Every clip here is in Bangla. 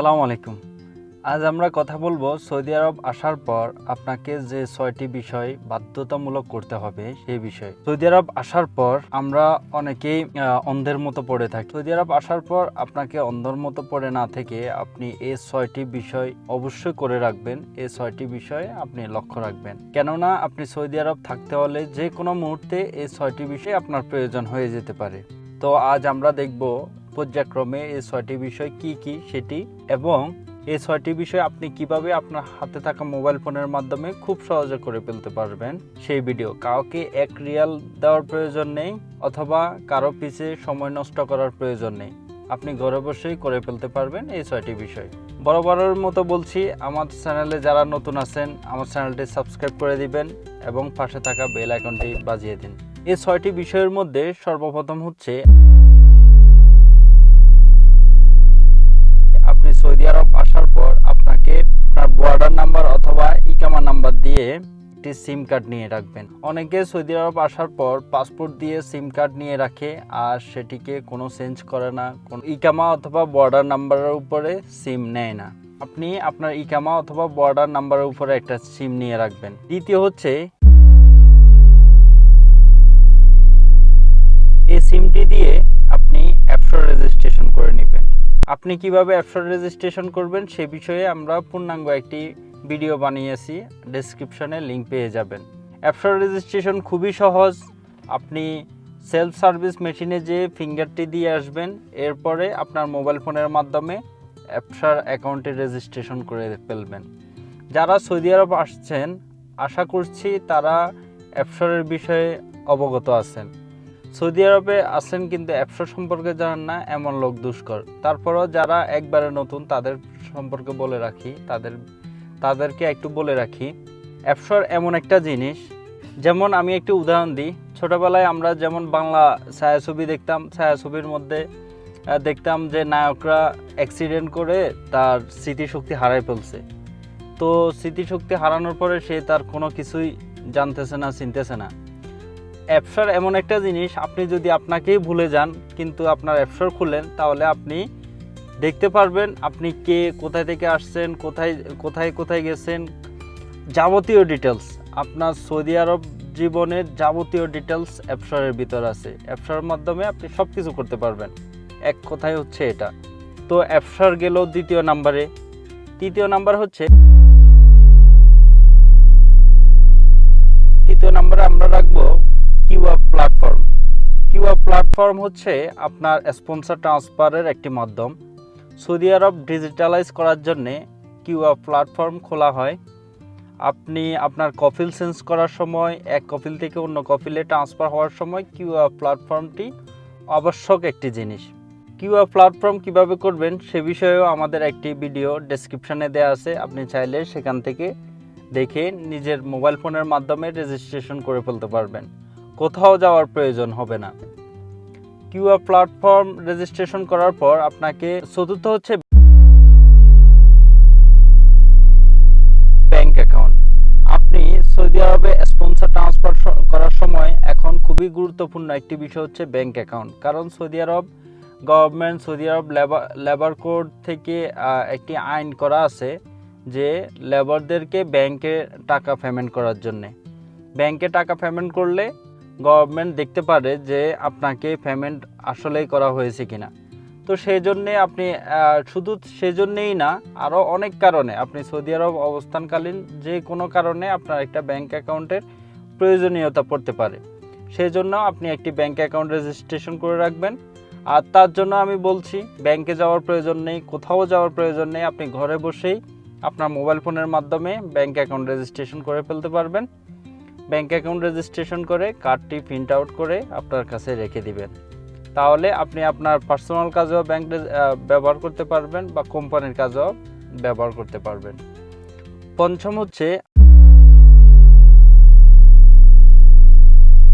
আসসালামু আলাইকুম। আজ আমরা কথা বলব সৌদি আরব আসার পর আপনাকে যে ছয়টি বিষয় বাধ্যতামূলক করতে হবে সেই বিষয়। সৌদি আরব আসার পর আমরা অনেকেই অন্ধের মতো পড়ে থাকি। সৌদি আরব আসার পর আপনাকে অন্ধের মতো পড়ে না থেকে আপনি এই ছয়টি বিষয় অবশ্যই করে রাখবেন। এই ছয়টি বিষয়ে আপনি লক্ষ্য রাখবেন। কেননা আপনি সৌদি আরব থাকতে হলে যে কোনো মুহূর্তে এই ছয়টি বিষয় আপনার প্রয়োজন হয়ে যেতে পারে। তো আজ আমরা দেখব পর্যায়ক্রমে এই ছয়টি বিষয় কি কি সেটি এবং এই ছয়টি বিষয় আপনি কীভাবে আপনার হাতে থাকা মোবাইল ফোনের মাধ্যমে খুব সহজে করে ফেলতে পারবেন? সেই ভিডিও কাউকে এক রিয়াল দেওয়ার প্রয়োজন নেই অথবা কারও পিছে সময় নষ্ট করার প্রয়োজন নেই। আপনি ঘরে বসেই করে ফেলতে পারবেন এই ছয়টি বিষয়। বরাবরের মতো বলছি, আমার চ্যানেলে যারা নতুন আছেন, আমার চ্যানেলটি সাবস্ক্রাইব করে দিবেন এবং পাশে থাকা বেল আইকনটি বাজিয়ে দিন। এই ছয়টি বিষয়ের মধ্যে সর্বপ্রথম হচ্ছে একটি সিম কার্ড নিয়ে রাখবেন। অনেকে সৌদি আরব আসার পর পাসপোর্ট দিয়ে সিম কার্ড নিয়ে রাখে আর সেটিকে কোনো চেঞ্জ করে না। কোনো ইকামা অথবা বর্ডার নাম্বারের উপরে সিম নেয় না। আপনি আপনার ইকামা অথবা বর্ডার নাম্বারের উপরে একটা সিম নিয়ে রাখবেন। দ্বিতীয় হচ্ছে, এই সিমটি দিয়ে আপনি অ্যাপসো রেজিস্ট্রেশন করে নেবেন। আপনি কীভাবে অ্যাপসো রেজিস্ট্রেশন করবেন সে বিষয়ে আমরা পূর্ণাঙ্গ একটি ভিডিও বানিয়েছি ডেসক্রিপশনে লিংক পেয়ে যাবেন। অ্যাপসো রেজিস্ট্রেশন খুবই সহজ। আপনি সেলফ সার্ভিস মেশিনে যে ফিঙ্গারটি দিয়ে আসবেন, এরপরে আপনার মোবাইল ফোনের মাধ্যমে অ্যাপসার অ্যাকাউন্টে রেজিস্ট্রেশন করে ফেলবেন। যারা সৌদি আরব আসছেন, আশা করছি তারা অ্যাপসরের বিষয়ে অবগত আছেন। সৌদি আরবে আছেন কিন্তু অ্যাপসর সম্পর্কে জানেন না, এমন লোক দুষ্কর। তারপরও যারা একবারে নতুন, তাদের সম্পর্কে বলে রাখি, তাদের তাদেরকে একটু বলে রাখি, অ্যাপসর এমন একটা জিনিস, যেমন আমি একটু উদাহরণ দিই, ছোটোবেলায় আমরা যেমন বাংলা ছায়াছবি দেখতাম, ছায়াছবির মধ্যে দেখতাম যে নায়করা অ্যাক্সিডেন্ট করে তার স্মৃতিশক্তি হারাই ফেলছে। তো স্মৃতিশক্তি হারানোর পরে সে তার কোনো কিছুই জানতেছে না, চিনতেছে না। অ্যাপসার এমন একটা জিনিস, আপনি যদি আপনাকেই ভুলে যান, কিন্তু আপনার অ্যাপসর খুলেন তাহলে আপনি দেখতে পারবেন আপনি কে, কোথায় থেকে আসছেন, কোথায় কোথায় কোথায় গেছেন। যাবতীয় ডিটেলস আপনার সৌদি আরব জীবনের যাবতীয় ডিটেলস অ্যাপসারের ভিতর আছে। অ্যাপসারের মাধ্যমে আপনি সব কিছু করতে পারবেন। এক কথায় হচ্ছে এটা। তো অ্যাপসার গেল দ্বিতীয় নাম্বারে। তৃতীয় নাম্বার হচ্ছে তৃতীয় নাম্বারে আমরা রাখব কিউআর প্ল্যাটফর্ম। কিউআর প্ল্যাটফর্ম হচ্ছে আপনার স্পন্সর ট্রান্সফারের একটি মাধ্যম। সৌদি আরব ডিজিটালাইজ করার জন্যে কিউআর প্ল্যাটফর্ম খোলা হয়। আপনি আপনার কফিল চেঞ্জ করার সময়, এক কফিল থেকে অন্য কফিলে ট্রান্সফার হওয়ার সময় কিউআর প্ল্যাটফর্মটি আবশ্যক একটি জিনিস। কিউআর প্ল্যাটফর্ম কীভাবে করবেন সে বিষয়েও আমাদের একটি ভিডিও ডেসক্রিপশনে দেওয়া আছে। আপনি চাইলে সেখান থেকে দেখে নিজের মোবাইল ফোনের মাধ্যমে রেজিস্ট্রেশন করে ফেলতে পারবেন। কোথাও যাওয়ার প্রয়োজন হবে না। কিউআর প্ল্যাটফর্ম রেজিস্ট্রেশন করার পর আপনাকে চতুর্থ হচ্ছে ব্যাংক অ্যাকাউন্ট। আপনি সৌদি আরবে স্পন্সর ট্রান্সফার করার সময় এখন খুবই গুরুত্বপূর্ণ একটি বিষয় হচ্ছে ব্যাংক অ্যাকাউন্ট। কারণ সৌদি আরব গভর্নমেন্ট, সৌদি আরব লেবার লেবার কোড থেকে একটি আইন করা আছে যে লেবারদেরকে ব্যাংকে টাকা পেমেন্ট করার জন্যে। ব্যাংকে টাকা পেমেন্ট করলে গভর্নমেন্ট দেখতে পারে যে আপনাকে পেমেন্ট আসলেই করা হয়েছে কিনা। তো সেই জন্যে আপনি শুধু সেজন্যেই না আরও অনেক কারণে, আপনি সৌদি আরব অবস্থানকালীন যে কোনো কারণে আপনার একটা ব্যাংক অ্যাকাউন্টের প্রয়োজনীয়তা পড়তে পারে। সেই জন্য আপনি একটি ব্যাংক অ্যাকাউন্ট রেজিস্ট্রেশন করে রাখবেন। আর তার জন্য আমি বলছি ব্যাংকে যাওয়ার প্রয়োজন নেই, কোথাও যাওয়ার প্রয়োজন নেই, আপনি ঘরে বসেই আপনার মোবাইল ফোনের মাধ্যমে ব্যাংক অ্যাকাউন্ট রেজিস্ট্রেশন করে ফেলতে পারবেন। ব্যাংক অ্যাকাউন্ট রেজিস্ট্রেশন করে কার্ডটি প্রিন্ট আউট করে আপনার কাছে রেখে দিবেন। তাহলে আপনি আপনার পার্সোনাল কাজেও ব্যাংক ব্যবহার করতে পারবেন বা কোম্পানির কাজেও ব্যবহার করতে পারবেন। পঞ্চম হচ্ছে,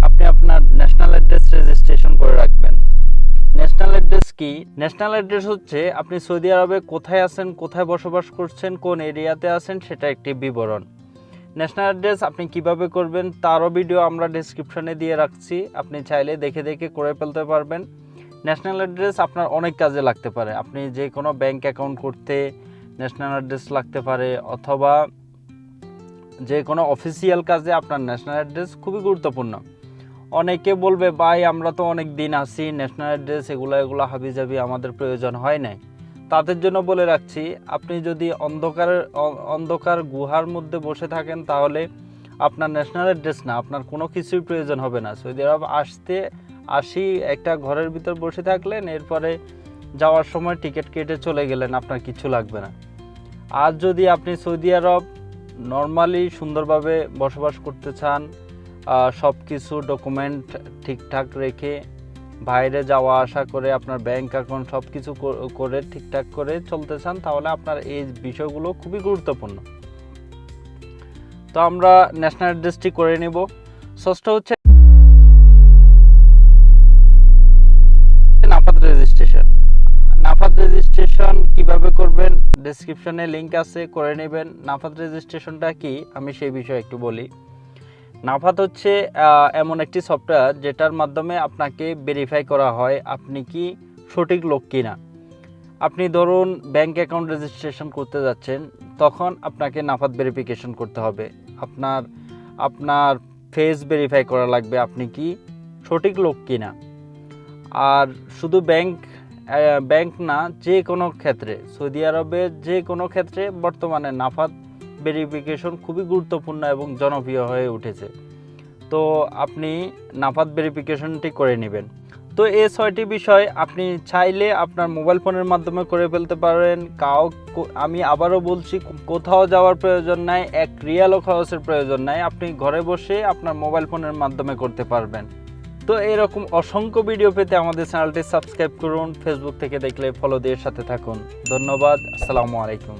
আপনি আপনার ন্যাশনাল অ্যাড্রেস রেজিস্ট্রেশন করে রাখবেন। ন্যাশনাল অ্যাড্রেস কি? ন্যাশনাল অ্যাড্রেস হচ্ছে আপনি সৌদি আরবে কোথায় আছেন, কোথায় বসবাস করছেন, কোন এরিয়াতে আছেন সেটা একটি বিবরণ। ন্যাশনাল অ্যাড্রেস আপনি কীভাবে করবেন তারও ভিডিও আমরা ডেসক্রিপশনে দিয়ে রাখছি। আপনি চাইলে দেখে দেখে করে ফেলতে পারবেন। ন্যাশনাল অ্যাড্রেস আপনার অনেক কাজে লাগতে পারে। আপনি যে কোনো ব্যাংক অ্যাকাউন্ট করতে ন্যাশনাল অ্যাড্রেস লাগতে পারে অথবা যে কোনো অফিসিয়াল কাজে আপনার ন্যাশনাল অ্যাড্রেস খুবই গুরুত্বপূর্ণ। অনেকে বলবে, ভাই, আমরা তো অনেক দিন আছি ন্যাশনাল অ্যাড্রেস এগুলো এগুলো হাবিজাবি আমাদের প্রয়োজন হয় নাই। তাদের জন্য বলে রাখছি, আপনি যদি অন্ধকার অন্ধকার গুহার মধ্যে বসে থাকেন তাহলে আপনার ন্যাশনাল অ্যাড্রেস না, আপনার কোনো কিছুই প্রয়োজন হবে না। সৌদি আরব আসতে, আসি একটা ঘরের ভিতর বসে থাকলেন, এরপরে যাওয়ার সময় টিকিট কেটে চলে গেলেন, আপনার কিছু লাগবে না। আর যদি আপনি সৌদি আরব নর্মালি সুন্দরভাবে বসবাস করতে চান সব কিছু ডকুমেন্ট ঠিকঠাক রেখে বাইরে যাওয়া, আসা করে আপনার ব্যাংক অ্যাকাউন্ট সব কিছু করে ঠিকঠাক করে চলতে চান, তাহলে আপনার এই বিষয়গুলো খুবই গুরুত্বপূর্ণ। তো আমরা ন্যাশনাল অ্যাড্রেসটি করে নিব। ষষ্ঠ হচ্ছে নাফাত রেজিস্ট্রেশন নাফাত রেজিস্ট্রেশন কীভাবে করবেন? ডেসক্রিপশনে লিংক আছে, করে নেবেন। নাফাত রেজিস্ট্রেশনটা কি? আমি সেই বিষয়ে একটু বলি। নাফাত হচ্ছে এমন একটি সফটওয়্যার যেটার মাধ্যমে আপনাকে ভেরিফাই করা হয় আপনি কি সঠিক লোক কিনা। আপনি ধরুন ব্যাংক অ্যাকাউন্ট রেজিস্ট্রেশন করতে যাচ্ছেন, তখন আপনাকে নাফাত ভেরিফিকেশন করতে হবে। আপনার আপনার ফেস ভেরিফাই করা লাগবে আপনি কি সঠিক লোক কিনা। আর শুধু ব্যাংক ব্যাংক না যে কোনো ক্ষেত্রে, সৌদি আরবের যে কোনো ক্ষেত্রে বর্তমানে নাফাত ভেরিফিকেশন খুবই গুরুত্বপূর্ণ এবং জনপ্রিয় হয়ে উঠেছে। তো আপনি নাফাত ভেরিফিকেশনটি করে নেবেন। তো এই ছয়টি বিষয় আপনি চাইলে আপনার মোবাইল ফোনের মাধ্যমে করে ফেলতে পারেন। কাউ আমি আবারও বলছি, কোথাও যাওয়ার প্রয়োজন নাই, এক রিয়ালও খরচের প্রয়োজন নাই। আপনি ঘরে বসে আপনার মোবাইল ফোনের মাধ্যমে করতে পারবেন। তো এরকম অসংখ্য ভিডিও পেতে আমাদের চ্যানেলটি সাবস্ক্রাইব করুন। ফেসবুক থেকে দেখলে ফলো দিয়ে সাথে থাকুন। ধন্যবাদ, আসসালামু আলাইকুম।